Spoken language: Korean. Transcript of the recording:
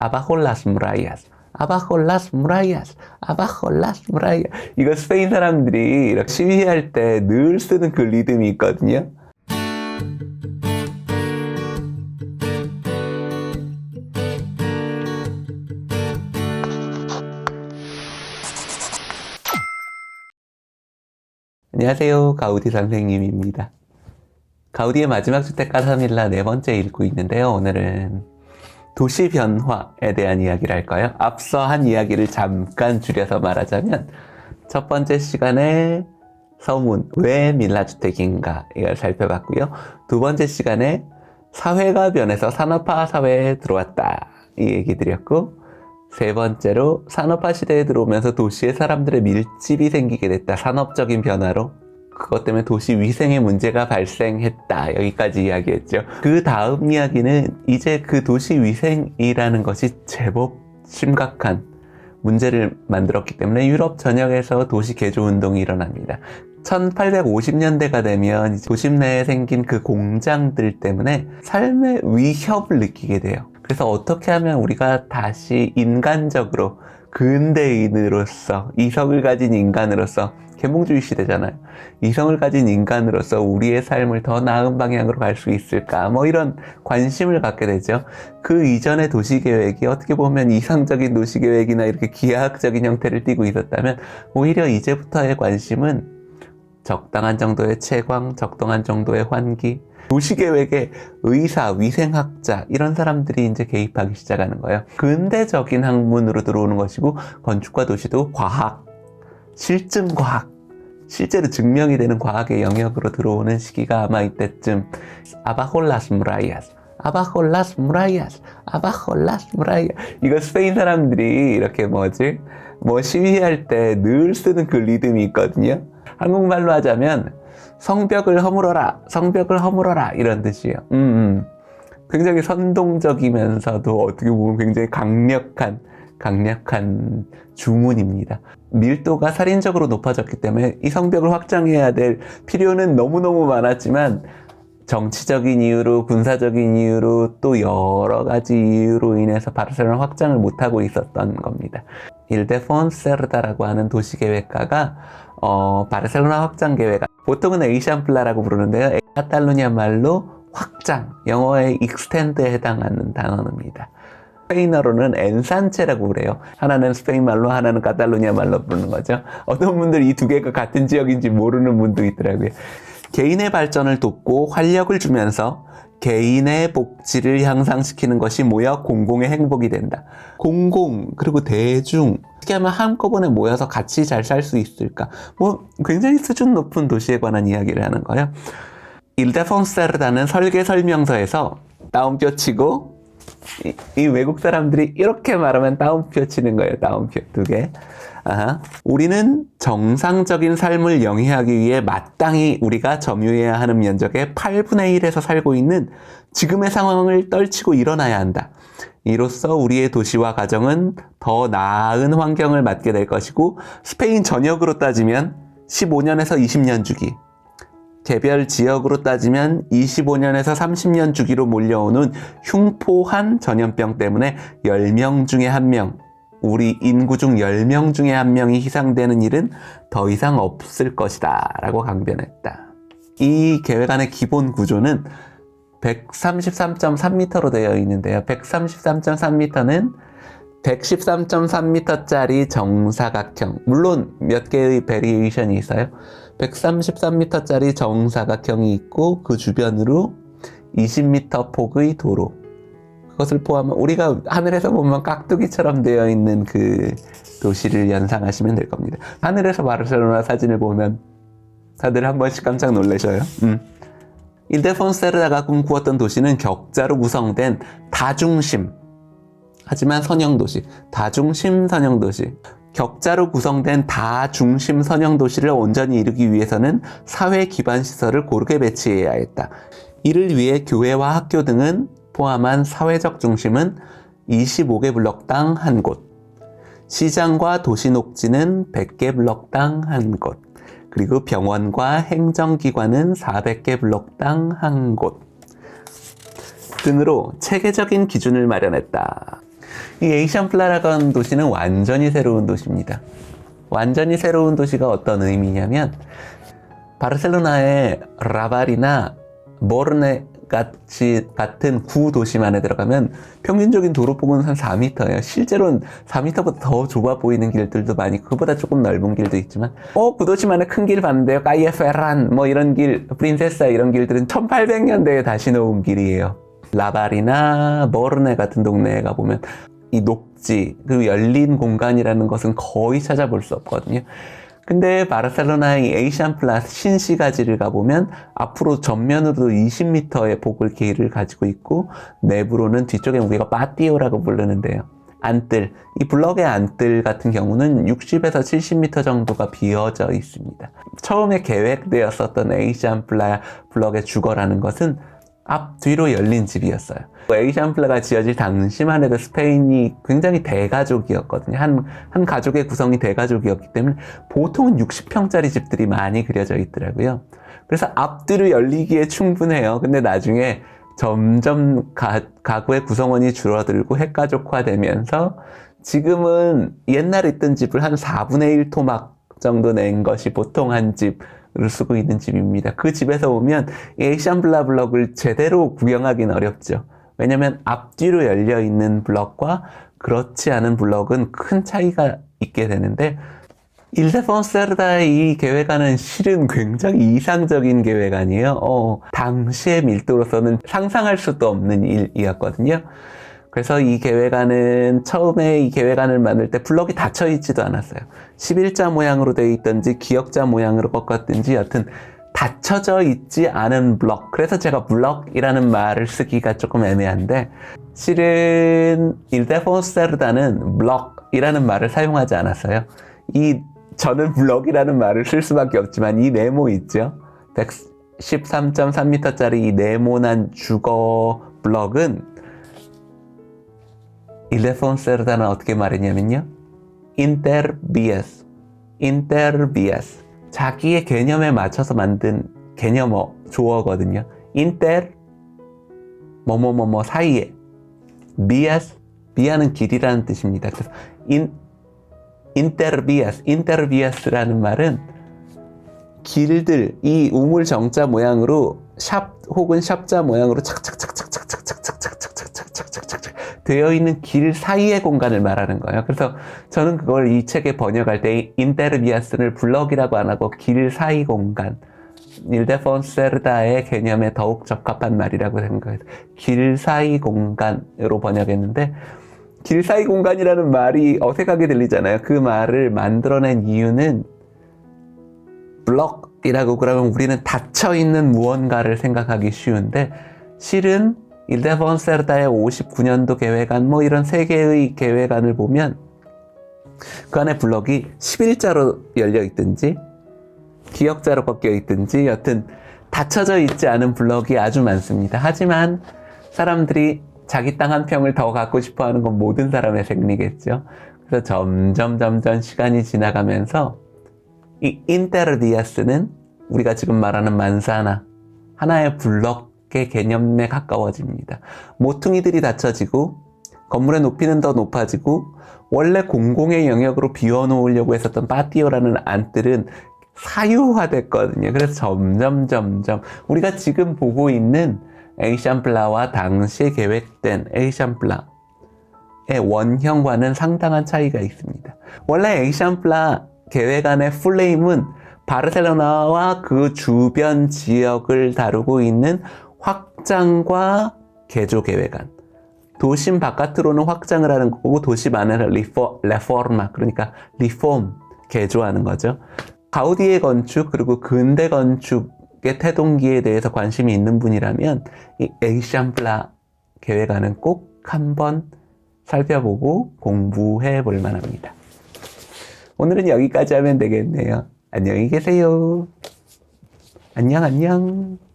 abajo las murallas, abajo las murallas, abajo las murallas. 이거 스페인 사람들이 이렇게 시위할 때 늘 쓰는 그 리듬이 있거든요. 안녕하세요. 가우디 선생님입니다. 가우디의 마지막 주택 카사밀라 네 번째 읽고 있는데요. 오늘은 도시 변화에 대한 이야기를 할까요? 앞서 한 이야기를 잠깐 줄여서 말하자면 첫 번째 시간에 서문 왜 밀라 주택인가 이걸 살펴봤고요. 두 번째 시간에 사회가 변해서 산업화 사회에 들어왔다 이 얘기 드렸고 세 번째로 산업화 시대에 들어오면서 도시의 사람들의 밀집이 생기게 됐다. 산업적인 변화로. 그것 때문에 도시 위생에 문제가 발생했다. 여기까지 이야기했죠. 그 다음 이야기는 이제 그 도시 위생이라는 것이 제법 심각한 문제를 만들었기 때문에 유럽 전역에서 도시 개조 운동이 일어납니다. 1850년대가 되면 도심 내에 생긴 그 공장들 때문에 삶의 위협을 느끼게 돼요. 그래서 어떻게 하면 우리가 다시 인간적으로 근대인으로서 이성을 가진 인간으로서 계몽주의 시대잖아요. 이성을 가진 인간으로서 우리의 삶을 더 나은 방향으로 갈 수 있을까? 뭐 이런 관심을 갖게 되죠. 그 이전의 도시계획이 어떻게 보면 이상적인 도시계획이나 이렇게 기하학적인 형태를 띠고 있었다면 오히려 이제부터의 관심은 적당한 정도의 채광, 적당한 정도의 환기, 도시계획에 의사, 위생학자 이런 사람들이 이제 개입하기 시작하는 거예요. 근대적인 학문으로 들어오는 것이고 건축과 도시도 과학, 실증 과학, 실제로 증명이 되는 과학의 영역으로 들어오는 시기가 아마 이때쯤. 아바홀라스 무라이아스 아바홀라스 무라이아스 아바홀라스 무라이아. 이거 스페인 사람들이 이렇게 뭐지? 뭐 시위할 때 늘 쓰는 그 리듬이 있거든요 한국말로 하자면 성벽을 허물어라 성벽을 허물어라 이런 뜻이에요 음, 음. 굉장히 선동적이면서도 어떻게 보면 굉장히 강력한 강력한 주문입니다. 밀도가 살인적으로 높아졌기 때문에 이 성벽을 확장해야 될 필요는 너무너무 많았지만 정치적인 이유로 군사적인 이유로 또 여러 가지 이유로 인해서 바르셀로나 확장을 못하고 있었던 겁니다. 일데폰 세르다라고 하는 도시계획가가 어, 바르셀로나 확장 계획 보통은 에이샴플라라고 부르는데요. 카탈루냐 말로 확장, 영어의 익스텐드에 해당하는 단어입니다. 스페인어로는 엔산체라고 그래요. 하나는 스페인 말로, 하나는 카탈루냐 말로 부르는 거죠. 어떤 분들 이 두 개가 같은 지역인지 모르는 분도 있더라고요. 개인의 발전을 돕고 활력을 주면서 개인의 복지를 향상시키는 것이 모여 공공의 행복이 된다. 공공, 그리고 대중, 어떻게 하면 한꺼번에 모여서 같이 잘 살 수 있을까? 뭐, 굉장히 수준 높은 도시에 관한 이야기를 하는 거예요. 일데폰세르다는 설계 설명서에서 따옴표 치고 이, 이 외국 사람들이 이렇게 말하면 따옴표 치는 거예요. 따옴표 두 개. 아하. 우리는 정상적인 삶을 영위하기 위해 마땅히 우리가 점유해야 하는 면적의 8분의 1에서 살고 있는 지금의 상황을 떨치고 일어나야 한다. 이로써 우리의 도시와 가정은 더 나은 환경을 맞게 될 것이고 스페인 전역으로 따지면 15년에서 20년 주기, 개별 지역으로 따지면 25년에서 30년 주기로 몰려오는 흉포한 전염병 때문에 10명 중에 1명, 우리 인구 중 10명 중에 1명이 희생되는 일은 더 이상 없을 것이다. 라고 강변했다. 이 계획안의 기본 구조는 133.3m로 되어 있는데요. 133.3m는 113.3m짜리 정사각형. 물론 몇 개의 베리에이션이 있어요. 133m짜리 정사각형이 있고 그 주변으로 20m 폭의 도로. 그것을 포함한 우리가 하늘에서 보면 깍두기처럼 되어 있는 그 도시를 연상하시면 될 겁니다. 하늘에서 바르셀로나 사진을 보면 다들 한 번씩 깜짝 놀라셔요. 음. 일데폰세르다가 꿈꾸었던 도시는 격자로 구성된 다중심, 하지만 선형도시, 다중심 선형도시. 격자로 구성된 다중심 선형도시를 온전히 이루기 위해서는 사회 기반 시설을 고르게 배치해야 했다. 이를 위해 교회와 학교 등은 포함한 사회적 중심은 25개 블럭당 한 곳, 시장과 도시 녹지는 100개 블럭당 한 곳, 그리고 병원과 행정기관은 400개 블럭당 한 곳 등으로 체계적인 기준을 마련했다. 이 에이샴플라라고 하는 도시는 완전히 새로운 도시입니다. 완전히 새로운 도시가 어떤 의미냐면 바르셀로나의 라발이나 모르네 같이 같은 구 도심 안에 들어가면 평균적인 도로 폭은 한 4m예요. 실제로는 4m보다 더 좁아 보이는 길들도 많이 그보다 조금 넓은 길도 있지만 어, 그 도심 안에 큰 길 봤는데요. 까이에 페란 뭐 이런 길, 프린세사 이런 길들은 1800년대에 다시 놓은 길이에요. 라발이나 모르네 같은 동네에 가보면 이 녹지 그리고 열린 공간이라는 것은 거의 찾아볼 수 없거든요. 근데 바르셀로나의 에이샨플라스 신시가지를 가보면 앞으로 전면으로도 20m의 복을 길을 가지고 있고 내부로는 뒤쪽에 우리가 파티오라고 부르는데요. 안뜰, 이 블럭의 안뜰 같은 경우는 60에서 70m 정도가 비어져 있습니다. 처음에 계획되었었던 에이샨플라 블럭의 주거라는 것은 앞 뒤로 열린 집이었어요. 에이샨플라가 지어질 당시만 해도 스페인이 굉장히 대가족이었거든요. 한, 한 가족의 구성이 대가족이었기 때문에 보통은 60평짜리 집들이 많이 그려져 있더라고요. 그래서 앞뒤로 열리기에 충분해요. 근데 나중에 점점 가, 가구의 구성원이 줄어들고 핵가족화되면서 지금은 옛날에 있던 집을 한 4분의 1 토막 정도 낸 것이 보통 한 집 을 쓰고 있는 집입니다. 그 집에서 오면 에이샨블라 블럭을 제대로 구경하기는 어렵죠. 왜냐면 앞뒤로 열려 있는 블럭과 그렇지 않은 블럭은 큰 차이가 있게 되는데 일세폰세르다의 이 계획안은 실은 굉장히 이상적인 계획안이에요. 어, 당시의 밀도로서는 상상할 수도 없는 일이었거든요. 그래서 이 계획안은 처음에 이 계획안을 만들 때 블럭이 닫혀 있지도 않았어요. 11자 모양으로 되어 있던지 기역자 모양으로 꺾었든지 여튼 닫혀져 있지 않은 블럭. 그래서 제가 블럭이라는 말을 쓰기가 조금 애매한데 실은 일데폰세르다는 블럭이라는 말을 사용하지 않았어요. 이 저는 블럭이라는 말을 쓸 수밖에 없지만 이 네모 있죠? 113.3m짜리 이 네모난 주거 블럭은 일레폰세르다는 어떻게 말했냐면요. 인터비에스, 인터비에스. 자기의 개념에 맞춰서 만든 개념어 조어거든요. 인터 뭐뭐뭐뭐 사이에 비아스 비아는 길이라는 뜻입니다. 그래서 인 인터비아스 인터비아스라는 말은 길들 이 우물 정자 모양으로 샵 혹은 샵자 모양으로 착착착착 되어 있는 길 사이의 공간을 말하는 거예요. 그래서 저는 그걸 이 책에 번역할 때 인테르비아스를 블럭이라고 안 하고 길 사이 공간 일데폰세르다의 개념에 더욱 적합한 말이라고 생각해서 길 사이 공간으로 번역했는데 길 사이 공간이라는 말이 어색하게 들리잖아요. 그 말을 만들어낸 이유는 블럭이라고 그러면 우리는 닫혀 있는 무언가를 생각하기 쉬운데 실은 일데본세르다의 59년도 계획안 뭐 이런 세 개의 계획안을 보면 그 안에 블럭이 11자로 열려 있든지 기역자로 꺾여 있든지 여튼 닫혀져 있지 않은 블럭이 아주 많습니다. 하지만 사람들이 자기 땅 한 평을 더 갖고 싶어 하는 건 모든 사람의 생리겠죠. 그래서 점점 점점 시간이 지나가면서 이 인테르디아스는 우리가 지금 말하는 만사나 하나의 블럭의 개념에 가까워집니다. 모퉁이들이 닫혀지고 건물의 높이는 더 높아지고 원래 공공의 영역으로 비워놓으려고 했었던 파티오라는 안뜰은 사유화됐거든요. 그래서 점점 점점 우리가 지금 보고 있는 에이샴플라와 당시에 계획된 에이샴플라의 원형과는 상당한 차이가 있습니다. 원래 에이샴플라 계획안의 풀네임은 바르셀로나와 그 주변 지역을 다루고 있는 확장과 개조 계획안. 도심 바깥으로는 확장을 하는 거고 도심 안에는 리포, 레포르마 그러니까 리폼 개조하는 거죠. 가우디의 건축 그리고 근대 건축의 태동기에 대해서 관심이 있는 분이라면 이 에이샴플라 계획안은 꼭 한번 살펴보고 공부해 볼 만합니다. 오늘은 여기까지 하면 되겠네요. 안녕히 계세요. 안녕, 안녕.